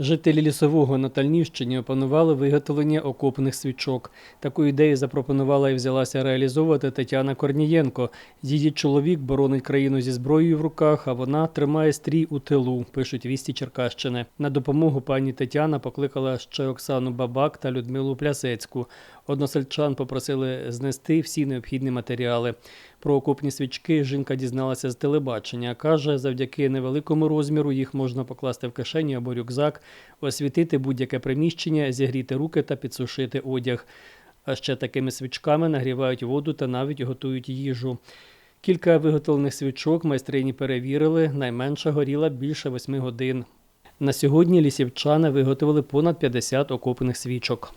Жителі лісового на Тальнівщині опанували виготовлення окопних свічок. Таку ідею запропонувала і взялася реалізовувати Тетяна Корнієнко. Її чоловік боронить країну зі зброєю в руках, а вона тримає стрій у тилу, пишуть вісті Черкащини. На допомогу пані Тетяна покликала ще Оксану Бабак та Людмилу Плясецьку. Односельчан попросили знести всі необхідні матеріали. Про окопні свічки жінка дізналася з телебачення. Каже, завдяки невеликому розміру їх можна покласти в кишені або рюкзак, освітити будь-яке приміщення, зігріти руки та підсушити одяг. А ще такими свічками нагрівають воду та навіть готують їжу. Кілька виготовлених свічок майстрині перевірили, найменша горіла більше восьми годин. На сьогодні лісівчани виготовили понад 50 окопних свічок.